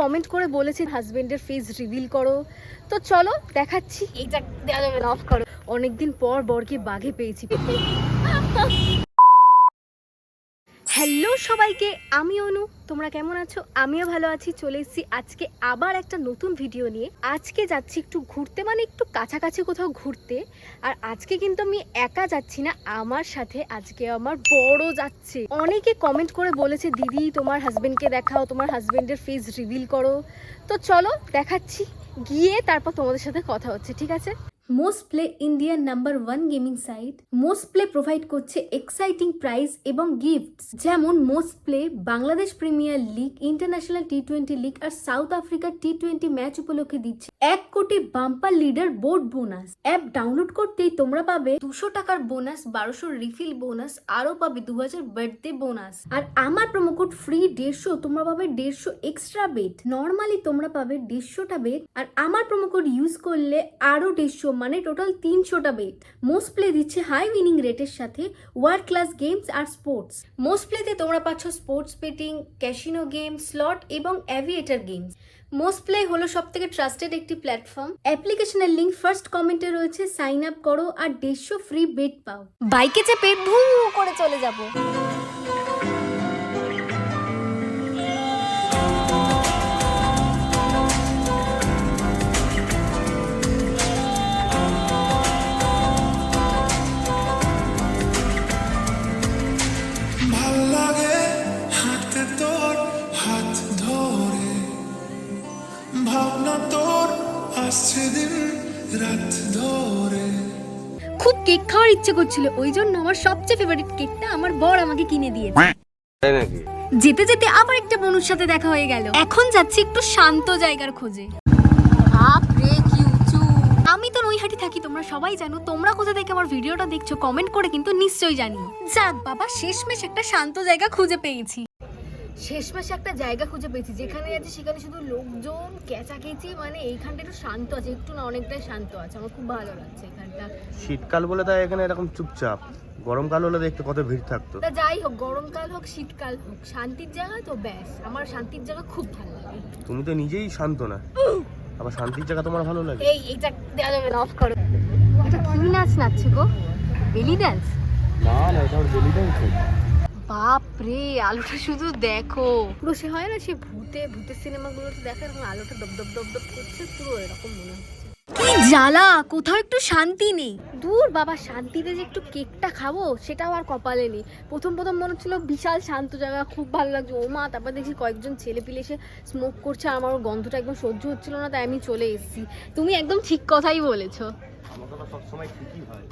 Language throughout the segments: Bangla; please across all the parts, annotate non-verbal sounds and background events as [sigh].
কমেন্ট করে বলেছেন হাজবেন্ডের ফেস রিভিল করো। তো চলো দেখাচ্ছি। এইটা দেওয়া যাবে না অফ করো। অনেকদিন পর বরকে বাঘে পেয়েছি। [laughs] হ্যালো সবাইকে, আমি অনু। তোমরা কেমন আছো? আমিও ভালো আছি, চলে এসেছি আজকে আবার একটা নতুন ভিডিও নিয়ে। আজকে যাচ্ছি একটু ঘুরতে মানে একটু কাছাকাছি কোথাও ঘুরতে। আর আজকে কিন্তু আমি একা যাচ্ছি না, আমার সাথে আজকে আমার বড় যাচ্ছে। অনেকে কমেন্ট করে বলেছে, দিদি, তোমার হাজবেন্ডকে দেখাও, তোমার হাজবেন্ডের ফেস রিভিল করো। তো চলো দেখাচ্ছি, গিয়ে তারপর তোমাদের সাথে কথা হচ্ছে, ঠিক আছে? মোস্ট প্লে ইন্ডিয়ার number one gaming site most play provide করছে এক্সাইটিং প্রাইজ এবং গিফটস যেমন most play Bangladesh premier league international T twenty league আর সাউথ আফ্রিকার টি টোয়েন্টি ম্যাচ উপলক্ষে দিচ্ছে এক crore bumper leader board bonus app download করতেই তোমরা পাবে দুশো টাকার বোনাস বারোশো রিফিল বোনাস আরও পাবে দু হাজার বার্থডে বোনাস আর আমার কোড ফ্রি দেড়শো, তোমরা পাবে দেড়শো এক্সট্রা বেট নর্মালি তোমরা পাবে দেড়শোটা বেট আর আমার কোড ইউজ করলে আরও দেড়শো মানে টোটাল তিনশোটা বেট মোস্ট প্লে দিচ্ছে হাই উইনিং রেটের সাথে ওয়ার্ল্ড ক্লাস গেমস আর স্পোর্টস মোস্ট প্লেতে তোমরা পাচ্ছ sports betting casino game slot এবং অ্যাভিয়েটার গেমস মোস্ট প্লে হলো সব থেকে ট্রাস্টেড একটি প্ল্যাটফর্ম অ্যাপ্লিকেশনের লিঙ্ক ফার্স্ট কমেন্টে রয়েছে সাইন আপ করো আর দেড়শো ফ্রি বেট পাও। বাইকে চেপে ভু করে চলে যাব। খুব কেক খাওয়ার ইচ্ছে করছিল ওই জন্য আমার সবচেয়ে ফেভারিট কেকটা আমার বর আমাকে কিনে দিয়েছে। যেতে যেতে আবার একটা বনুর সাথে দেখা হয়ে গেল। এখন যাচ্ছি একটু শান্ত জায়গার খোঁজে। বাপরে কি উঁচু। আমি তো নৈহাটি থাকি তোমরা সবাই জানো। তোমরা কোথা থেকে আমার ভিডিওটা দেখছ কমেন্ট করে কিন্তু নিশ্চয়ই জানিও। যাক বাবা শেষমেশ একটা শান্ত জায়গা খুঁজে পেয়েছি। শেষমেশ একটা জায়গা খুঁজে পেয়েছি। যেখানে আছে সেখানে শুধু লোকজন কেচাকেচি মানে এইখানটা একটু শান্ত আছে একটু না অনেকটাই শান্ত আছে। আমার খুব ভালো লাগছে এখানটা। শীতকাল বলে তাই এখানে এরকম চুপচাপ। গরমকাল হলে দেখতে কত ভিড় থাকতো। তা যাই হোক গরমকাল হোক শীতকাল হোক শান্তির জায়গা তো ব্যাস। আমার শান্তির জায়গা খুব ভালো লাগে। তুমি তো নিজেই শান্ত না। আবার শান্তির জায়গা তোমার ভালো লাগে? এই এইটা দেওয়া যাবে না অফ করো। এটা কি নাচ নাচছে গো? বেলি ড্যান্স না না এটা ওর বেলি ডান্স বাপ রে আলোটা শুধু দেখো। পুরো সে হয় না সে ভূতে ভূতের সিনেমাগুলোতে দেখে এরকম আলোটা দপ দপ দপ দপ করছে পুরো এরকম মনে হচ্ছে। কি জ্বালা কোথাও একটু শান্তি নেই। দূর বাবা শান্তিতে যে একটু কেকটা খাব সেটাও আর কপালে নেই। প্রথম প্রথম মনে হচ্ছিল বিশাল শান্ত জায়গা খুব ভালো লাগছে। ও মা তারপর দেখছি কয়েকজন ছেলে পিলে এসে স্মোক করছে আর আমার ওর গন্ধটা একদম সহ্য হচ্ছিল না তাই আমি চলে এসেছি। তুমি একদম ঠিক কথাই বলেছ। হয়।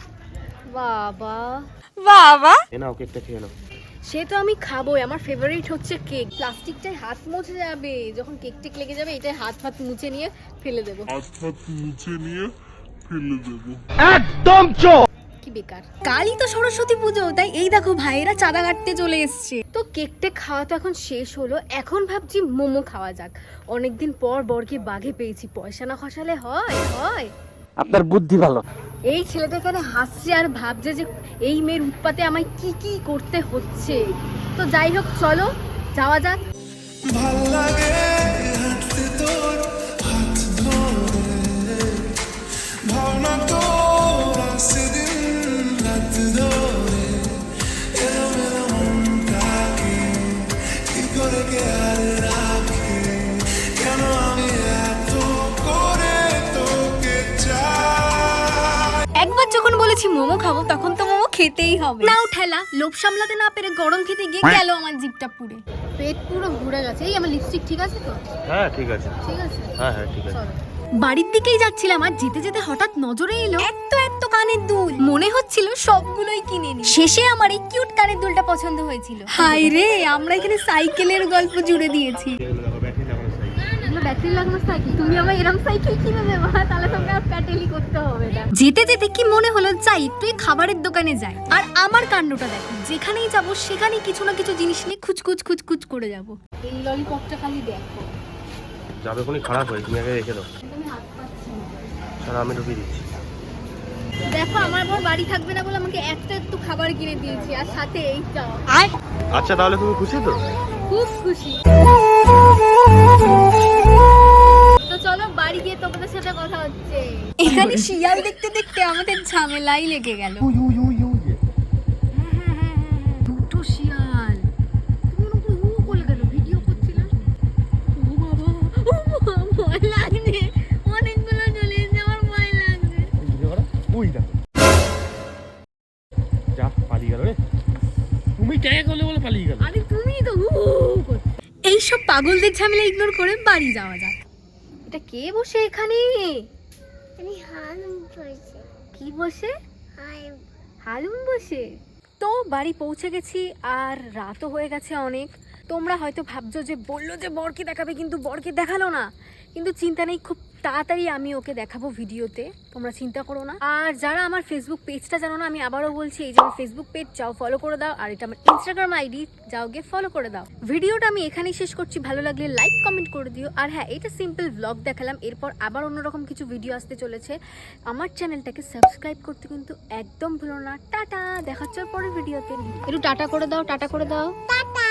বাবা। এ নাও কেকটা খেয়ে নাও। সে তো আমি খাবোই। আমার ফেভারিট হচ্ছে কেক প্লাস্টিকটাই হাত মুছে যাবে। যখন কেক টেক লেগে যাবে এটাই হাত ফাত মুছে নিয়ে ফেলে দেবো। হাত মুছে নিয়ে ফেলে দেবো। কি বেকার। কালই তো সরস্বতী পুজো তাই এই দেখো ভাইয়েরা চাঁদা কাটতে চলে এসছে। তো কেকটে খাওয়া তো এখন শেষ হলো। এখন ভাবছি মোমো খাওয়া যাক। অনেকদিন পর বরকে বাঘে পেয়েছি। পয়সা না খসালে হয় হয়। আপনার বুদ্ধি ভালো। এই ছেলেটা কেন হাসছে আর ভাবছে যে এই মেয়ের উৎপাতে আমায় কি কি করতে হচ্ছে? তো যাই হোক চলো যাওয়া যাক। ভালো লাগে বলেছি মোমো খাব তখন তো মোমো খেতেই হবে। নাও ঠেলা লোভ সামলাতে না পেরে গরম খেতে গিয়ে গেল আমার জিভটা পুড়ে। পেট পুরো ঘুরে গেছে। এই আমার লিপস্টিক ঠিক আছে তো? হ্যাঁ ঠিক আছে। ঠিক আছে? হ্যাঁ হ্যাঁ ঠিক আছে। চলো। বাড়ির দিকেই যাচ্ছিলাম আর যেতে যেতে হঠাৎ নজরে এলো এত এত কানের দুল। মনে হচ্ছিল সবগুলোই কিনে নি শেষে আমার এই কিউট কানের দুলটা পছন্দ হয়েছিল। হাই রে আমরা এখানে সাইকেলের গল্প জুড়ে দিয়েছি। ব্যাটারি লাগানো সাইকেল তুমি আমার এরকম সাইকেল কিনে দেবা তাহলে তোকে আর প্যাটেলি করতে হবে না। যেতে যেতে কি মনে হলো? যাই এই খাবারের দোকানে যাই। আর আমার কাণ্ডটা দেখো যেখানেই যাব সেখানেই কিছু না কিছু জিনিস নিয়ে খুচকুচ খুচকুচ করে যাব। এই ললিপপটা খালি দেখো। যাবে কোনই খারাপ হয় তুমি আগে রেখে দাও। আমি হাত পাচ্ছি না। আমি ঢুকিয়ে দিচ্ছি। দেখো আমার বর বাড়ি থাকবে না বলে আমাকে একটা একটু খাবার কিনে দিয়েছি আর সাথে এইটাও আচ্ছা তাহলে তুমি খুশি তো? খুব খুশি। চলো বাড়ি গিয়ে তোমাদের সাথে কথা হচ্ছে। এখানে শিয়াল দেখতে দেখতে আমাদের ঝামেলাই লেগে গেল। দুটো শিয়াল। এইসব পাগলদের ঝামেলা ইগনোর করে বাড়ি যাওয়া যাক। এটা কে বসে এখানে? আমি হালুম পড়ছে। কি বসে? হালুম বসে? তো বাড়ি পৌঁছে গেছি আর রাতও হয়ে গেছে অনেক। তোমরা হয়তো ভাবছ যে বলল যে বরকে দেখাবে কিন্তু বরকে দেখাল না। কিন্তু চিন্তা নেই খুব তাড়াতাড়ি আমি ওকে দেখাবো ভিডিওতে, তোমরা চিন্তা করো না। আর যারা আমার ফেসবুক পেজটা জানো না, আমি আবারও বলছি, এই যে আমার ফেসবুক পেজ যাও ফলো করে দাও, আর এটা আমার ইনস্টাগ্রাম আইডি যাও গিয়ে ফলো করে দাও। ভিডিওটা আমি এখানেই শেষ করছি, ভালো লাগলে লাইক কমেন্ট করে দিও। আর হ্যাঁ এটা সিম্পল ব্লগ দেখালাম, এরপর আবার অন্যরকম কিছু ভিডিও আসতে চলেছে। আমার চ্যানেলটাকে সাবস্ক্রাইব করতে কিন্তু একদম ভুলো না। টাটা, দেখা হচ্ছে পরের ভিডিওতে একটু টাটা করে দাও, টাটা করে দাও। টাটা।